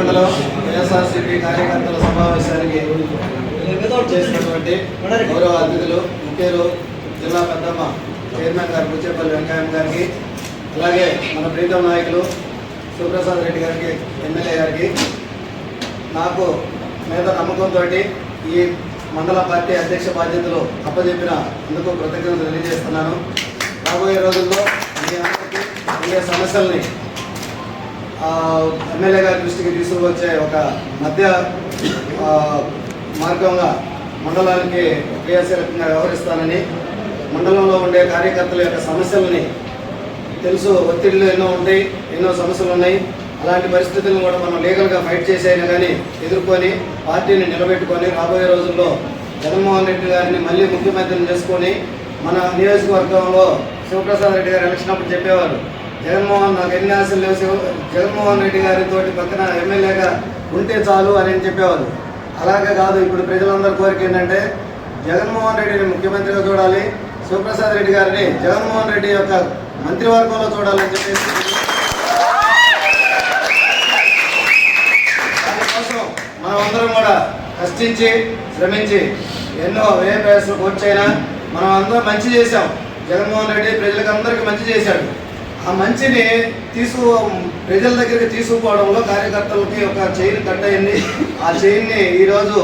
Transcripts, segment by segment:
మండలం వైఎస్ఆర్సీపీ కార్యకర్తల సమావేశానికి చేసినటువంటి గౌరవ అతిథులు ముఖ్యులు జిల్లా పెద్దమ్మ చైర్మన్ గారు బుచ్చేపల్లి వెంకయ్య గారికి అలాగే మన ప్రీతం నాయకులు సుప్రసాద్ రెడ్డి గారికి ఎమ్మెల్యే గారికి నాకు మీద నమ్మకంతో ఈ మండల పార్టీ అధ్యక్ష బాధ్యతలు అప్పచెప్పిన అందుకు కృతజ్ఞతలు తెలియజేస్తున్నాను. రాబోయే రోజుల్లో మీ అందరికీ సమస్యల్ని ఎమ్మెల్యే గారి దృష్టికి తీసుకువచ్చే ఒక మధ్య మార్గంగా మండలానికి క్రియాశీలకంగా వ్యవహరిస్తానని మండలంలో ఉండే కార్యకర్తల యొక్క సమస్యలని తెలుసు. ఒత్తిడిలు ఎన్నో ఉంటాయి ఎన్నో సమస్యలు ఉన్నాయి. అలాంటి పరిస్థితులను కూడా మనం లీగల్గా ఫైట్ చేసైనా కానీ ఎదుర్కొని పార్టీని నిలబెట్టుకొని రాబోయే రోజుల్లో జగన్మోహన్ రెడ్డి గారిని మళ్ళీ ముఖ్యమంత్రిని చేసుకొని మన నియోజకవర్గంలో శివప్రసాద్ రెడ్డి గారు ఎలక్షన్ అప్పుడు చెప్పేవారు. జగన్మోహన్ నాకు ఎన్ని ఆశలు లేవు. జగన్మోహన్ రెడ్డి గారితో పక్కన ఎమ్మెల్యేగా ఉంటే చాలు అని చెప్పేవారు అలాగే కాదు ఇప్పుడు ప్రజలందరి కోరిక ఏంటంటే జగన్మోహన్ రెడ్డిని ముఖ్యమంత్రిగా చూడాలి శివప్రసాద్ రెడ్డి గారిని జగన్మోహన్ రెడ్డి యొక్క మంత్రివర్గంలో చూడాలని చెప్పేసి దానికోసం కూడా కష్టించి శ్రమించి ఎన్నో ఏ ప్రయాసాలు కూర్చైనా మనం అందరం మంచి చేశాం. జగన్మోహన్ రెడ్డి ప్రజలకు అందరికీ మంచి చేశాడు. ఆ మంచిని తీసు ప్రజల దగ్గరికి తీసుకుపోవడంలో కార్యకర్తలకి ఒక చైన్ కట్ అయింది. ఆ చైన్ని ఈరోజు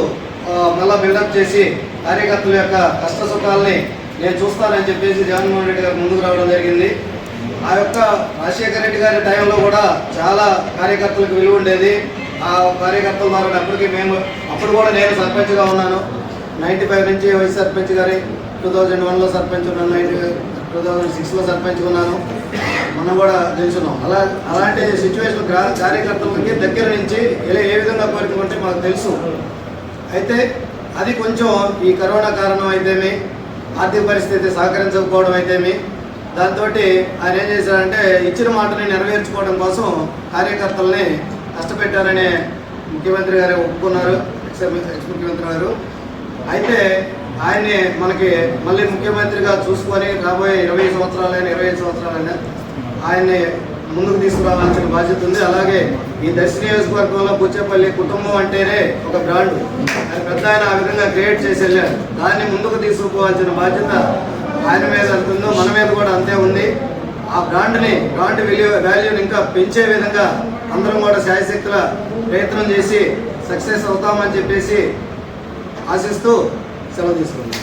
మళ్ళీ మళ్ళా బిల్డప్ చేసి కార్యకర్తల యొక్క కష్ట సుఖాలని నేను చూస్తానని చెప్పేసి జగన్మోహన్ రెడ్డి గారు ముందుకు రావడం జరిగింది. ఆ యొక్క రాజశేఖర రెడ్డి గారి టైంలో కూడా చాలా కార్యకర్తలకు విలువ ఉండేది. ఆ కార్యకర్తల ద్వారా అప్పటికి మేము అప్పుడు కూడా నేను సర్పంచ్గా ఉన్నాను. నైంటీ ఫైవ్ నుంచి వైస్ సర్పంచ్ గారి టూ థౌజండ్ వన్లో సర్పంచ్ ఉన్నాను నైన్టీ టూ థౌజండ్ సిక్స్లో సర్పంచ్ ఉన్నాను. మనం కూడా తెలుసున్నాం అలా అలాంటి సిచ్యువేషన్ కార్యకర్తలకి దగ్గర నుంచి ఇలా ఏ విధంగా కోరుకుంటే మాకు తెలుసు. అయితే అది కొంచెం ఈ కరోనా కారణం అయితేమి ఆర్థిక పరిస్థితి సహకరించకపోవడం అయితేమి దాంతో ఆయన ఏం చేశారంటే ఇచ్చిన మాటని నెరవేర్చుకోవడం కోసం కార్యకర్తల్ని కష్టపెట్టారనే ముఖ్యమంత్రి గారు ఒప్పుకున్నారు ఎక్స్ ఎక్స్ ముఖ్యమంత్రి గారు. అయితే ఆయన్ని మనకి మళ్ళీ ముఖ్యమంత్రిగా చూసుకొని రాబోయే ఇరవై సంవత్సరాలైనా ఇరవై ఐదు సంవత్సరాలైనా ఆయన్ని ముందుకు తీసుకురావాల్సిన బాధ్యత ఉంది. అలాగే ఈ దర్శి నియోజకవర్గంలో బుచ్చేపల్లి కుటుంబం అంటేనే ఒక బ్రాండ్. ఆయన పెద్ద ఆయన ఆ విధంగా క్రియేట్ చేసి వెళ్ళారు. దాన్ని ముందుకు తీసుకుపోవాల్సిన బాధ్యత ఆయన మీద ఎంత ఉందో మన మీద కూడా అంతే ఉంది. ఆ బ్రాండ్ని బ్రాండ్ విలువ వాల్యూని ఇంకా పెంచే విధంగా అందరం కూడా శాయశక్తుల ప్రయత్నం చేసి సక్సెస్ అవుతామని చెప్పేసి ఆశిస్తూ సెలవు తీసుకున్నాం.